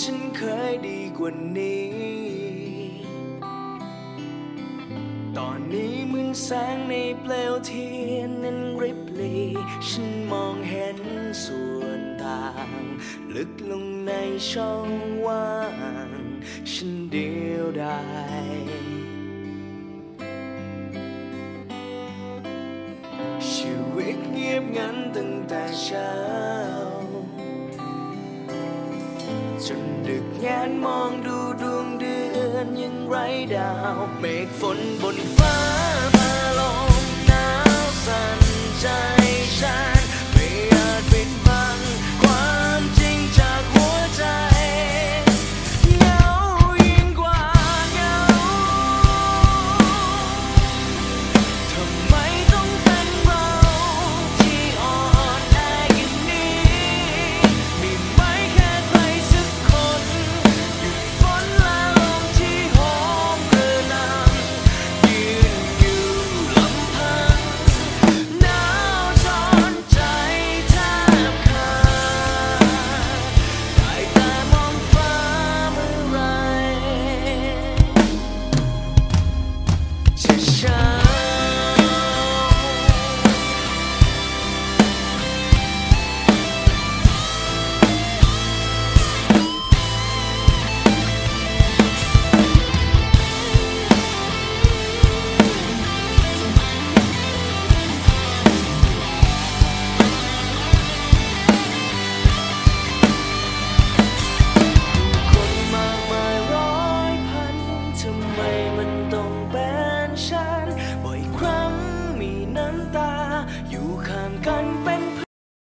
ฉันเคยดีกว่านี้ ตอนนี้เหมือนแสงในเปลวเทียนนั้นริบลีฉันมองเห็นส่วนต่าง ลึกลงในช่องว่าง ฉันเดียวดายชีวิตเงียบงันตั้งแต่เช้า จนดึกแงนมองดูดวงเดือนยังไร้ดาว เมฆฝนบนฟ้า sunrise.